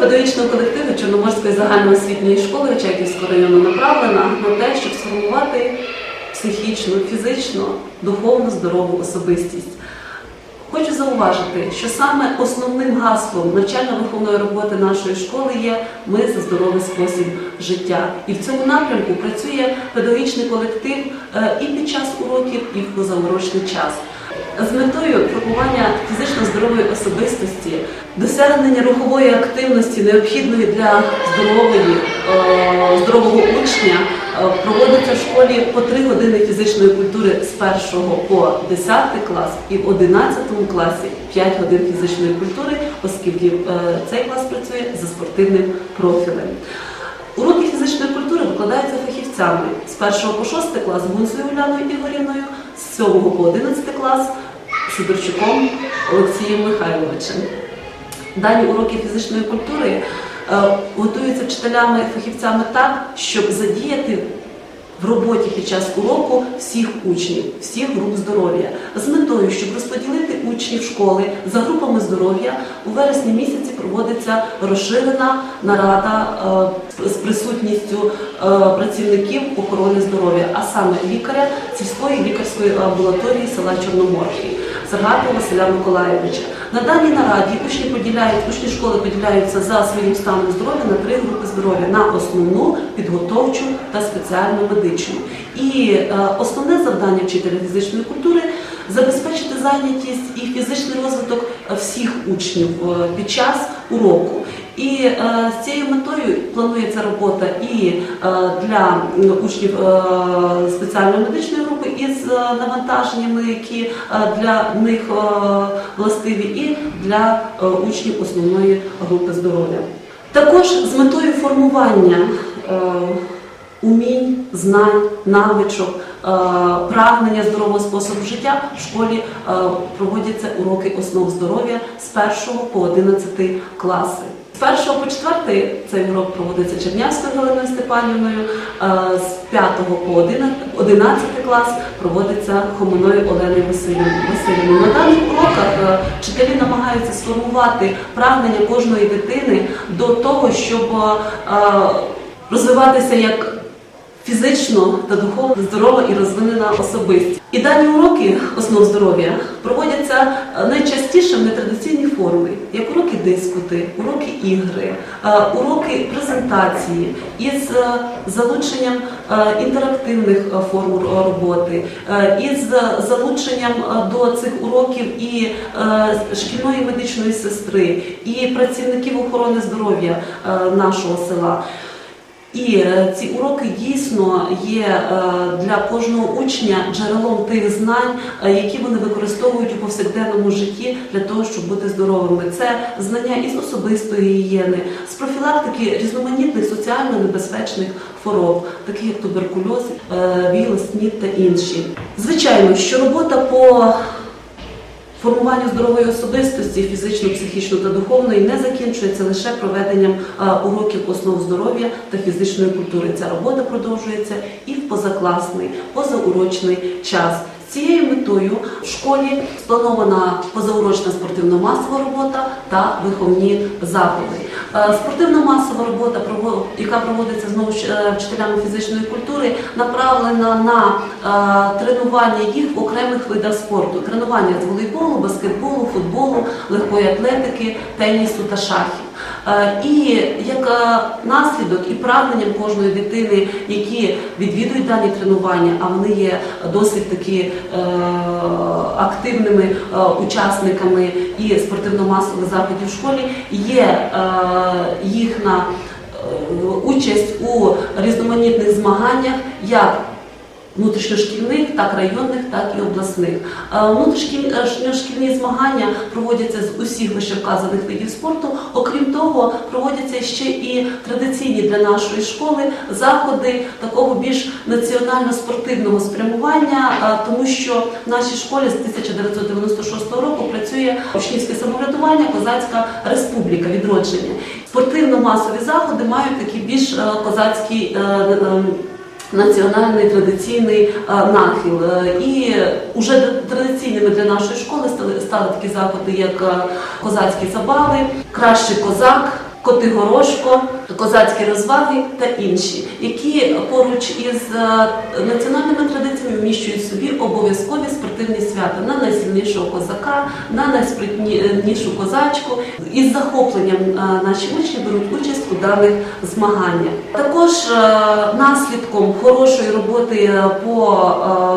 педагогічного колективу Чорноморської загальноосвітньої школи Очаківського району направлена на те, щоб сформувати психічну, фізично, духовно здорову особистість. Хочу зауважити, що саме основним гаслом навчально-виховної роботи нашої школи є ми за здоровий спосіб життя. І в цьому напрямку працює педагогічний колектив е, і під час уроків, і в позаурочний час. З метою формування фізично здорової особистості, досягнення рухової активності, необхідної для здорової, е, здорового учня, е, проводиться в школі по 3 години фізичної культури з 1 по 10 клас і в 11 класі 5 годин фізичної культури, оскільки е, цей клас працює за спортивним профілем. Уроки фізичної культури викладаються фахівцями з 1 по 6 клас Гунцею Уляною Ігорівною, з 7 по 11 клас Сидорчуком Олексієм Михайловичем. Дані уроки фізичної культури е, готуються вчителями фахівцями так, щоб задіяти в роботі під час уроку всіх учнів, всіх груп здоров'я з метою, щоб розподілити учнів школи за групами здоров'я. У вересні місяці проводиться розширена нарада е, з присутністю е, працівників охорони здоров'я, а саме лікаря сільської лікарської амбулаторії села Чорноморки Сагатова Василя Миколаєвича. На даній нараді учні поділяють, учні школи поділяються за своїм станом здоров'я на три групи здоров'я на основну, підготовчу та спеціальну медичну. І е, основне завдання вчителя фізичної культури забезпечити зайнятість і фізичний розвиток всіх учнів е, під час уроку. І е, з цією метою планується робота і е, для учнів спеціальної медичної групи із навантаженнями, які для них властиві, і для учнів основної групи здоров'я. Також з метою формування умінь, знань, навичок, е, прагнення здорового способу життя в школі е, проводяться уроки основ здоров'я з 1 по 11 класи. З 1 по 4 цей урок проводиться Чернявською Галиною Степанівною, е, з 5 по 11 клас проводиться Хомуною Оленою. Василівною. На даних уроках вчителі намагаються сформувати прагнення кожної дитини до того, щоб розвиватися як фізично та духовно здорова і розвинена особистість. І дані уроки основ здоров'я проводяться е, найчастіше в нетрадиційній формі, як уроки диспути, уроки ігри, е, уроки презентації із е, залученням інтерактивних форм роботи, із залученням до цих уроків і шкільної медичної сестри, і працівників охорони здоров'я нашого села. І е, ці уроки дійсно є е, для кожного учня джерелом тих знань, е, які вони використовують у повсякденному житті для того, щоб бути здоровими. Це знання із особистої гігієни, з профілактики різноманітних соціально небезпечних хвороб, таких як туберкульоз, віл, СНІД та інші. Звичайно, що робота по Формуванню здорової особистості, фізично, психічно та духовної, не закінчується лише проведенням уроків основ здоров'я та фізичної культури. Ця робота продовжується і в позакласний, позаурочний час. Цією метою в школі спланована позаурочна спортивно-масова робота та виховні заходи. Е, Спортивно-масова робота, яка проводиться знову е, вчителями фізичної культури, направлена на е, тренування їх в окремих видах спорту: тренування з волейболу, баскетболу, футболу, легкої атлетики, тенісу та шахів. Е, І як е, наслідок і прагненням кожної дитини, які відвідують дані тренування, а вони є досить таки е, активними учасниками і спортивно-масових заходів в школі, є їхня е, участь у різноманітних змаганнях як внутрішньошкільних, так районних, так і обласних. Е, Внутрішньошкільні змагання проводяться з усіх вищевказаних видів спорту. Окрім того, проводяться ще і традиційні для нашої школи заходи такого більш національно-спортивного спрямування, е, тому що в нашій школі з 1996 року працює учнівське самоврядування Козацька Республіка відродження. Спортивно-масові заходи мають такий більш е, козацький. Національний традиційний е, нахил. Е, І вже традиційними для нашої школи стали, стали такі заходи, як е, козацькі забави, кращий козак, Котигорошко, козацькі розваги та інші, які поруч із е, національними традиціями вміщують собі обов'язкові спортивні свята на найсильнішого козака, на найспритнішу козачку. Із захопленням е, наші учні беруть участь у даних змаганнях. Також е, наслідком хорошої роботи по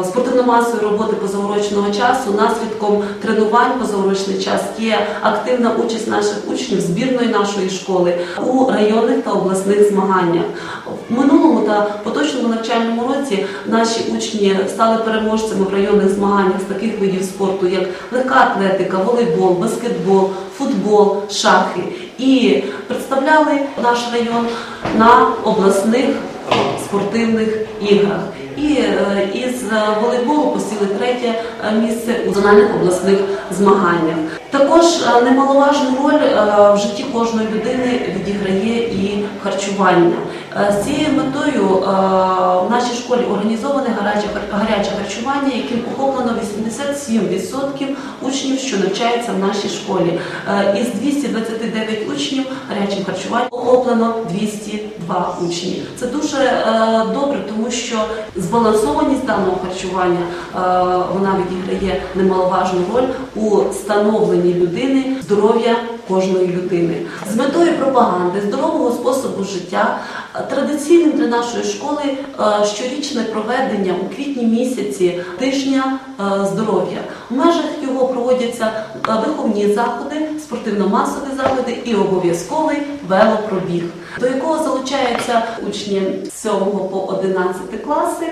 спортивно-масової роботи позаурочного часу, наслідком тренувань позаурочний час є активна участь наших учнів збірної нашої школи у районних та обласних змаганнях. В минулому та поточному навчальному році наші учні стали переможцями в районних змаганнях з таких видів спорту, як легка атлетика, волейбол, баскетбол, футбол, шахи. І представляли наш район на обласних спортивних іграх. І е, із е, волейболу посіли третє місце у зональних обласних змаганнях. Також е, немаловажну роль е, в житті кожної людини відіграє і харчування. Е, З цією метою е, в нашій школі організоване гаряче, харчування, яким охоплено 87% учнів, що навчаються в нашій школі. Е, Із 229 учнів гарячим харчуванням охоплено 202 учні. Це дуже е, добре, тому що збалансованість даного харчування е, відіграє немаловажну роль у становленні людини здоров'я кожної людини. З метою пропаганди здорового способу життя традиційним для нашої школи е, щорічне проведення у квітні місяці тижня е, здоров'я. В межах його проводяться е, виховні заходи, спортивно-масові заходи і обов'язковий велопробіг, до якого залучаються учні з 7 по 11 класи.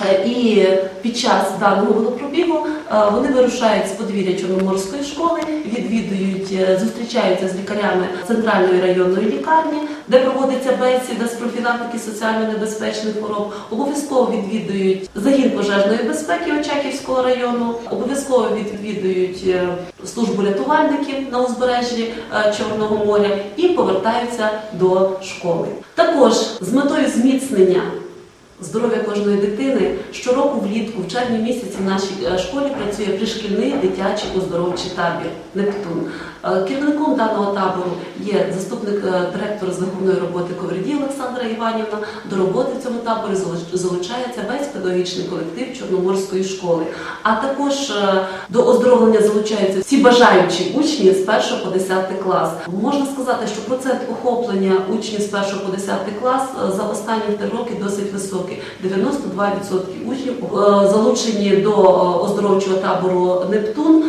Е, І під час даного велопробігу е, вони вирушають з подвір'я Чорноморської школи, відвідують, е, зустрічаються з лікарями центральної районної лікарні, де проводиться бесіда з профілактики соціально небезпечних хвороб. Обов'язково відвідують загін пожежної безпеки Очаківського району, обов'язково відвідують службу рятувальників на узбережжі Чорного моря і повертаються до школи. Також з метою зміцнення здоров'я кожної дитини щороку влітку, в червні місяці в нашій е, школі працює пришкільний дитячий оздоровчий табір Нептун. Е, Керівником даного табору є заступник е, директора з виховної роботи Ковриді Олександра Іванівна. До роботи в цьому таборі залучається весь педагогічний колектив Чорноморської школи. А також е, до оздоровлення залучаються всі бажаючі учні з 1 по 10 клас. Можна сказати, що процент охоплення учнів з 1 по 10 клас за останні три роки досить високий. 92% учнів залучені до оздоровчого табору Нептун.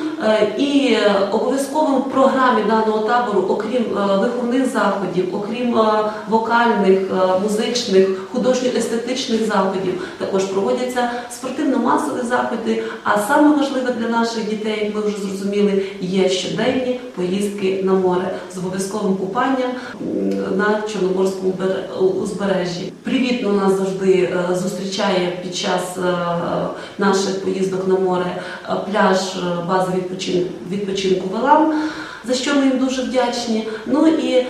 І обов'язковим в програмі даного табору, окрім е, виховних заходів, окрім е, вокальних, е, музичних, художньо-естетичних заходів, також проводяться спортивно-масові заходи. А саме важливе для наших дітей, як ми вже зрозуміли, є щоденні поїздки на море з обов'язковим купанням на Чорноморському бере- узбережжі. Привітно нас завжди зустрічає під час наших поїздок на море пляж бази відпочинку, відпочинку Велам. За що ми їм дуже вдячні. Ну і е,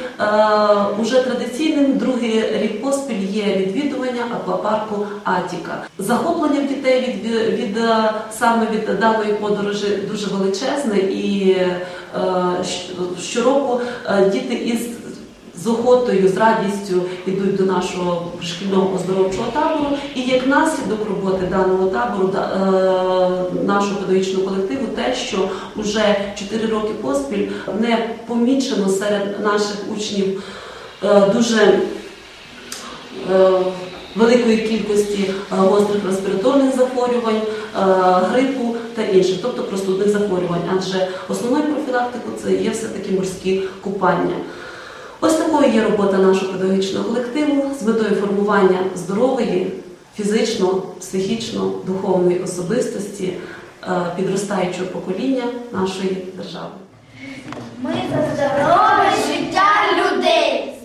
уже традиційним другий рік поспіль є відвідування аквапарку Атіка. Захоплення дітей від, від від саме від даної подорожі дуже величезне, і е, щороку е, діти із з охотою, з радістю йдуть до нашого шкільного оздоровчого табору. І як наслідок роботи даного табору, е, нашого педагогічного колективу, те, що вже 4 роки поспіль не помічено серед наших учнів е, дуже е, великої кількості гострих респіраторних захворювань, грипу та інших, тобто простудних захворювань. Адже основною профілактикою це є все-таки морські купання. Ось такою є робота нашого педагогічного колективу з метою формування здорової, фізично, психічно, духовної особистості е, підростаючого покоління нашої держави. Ми за здорове життя людей.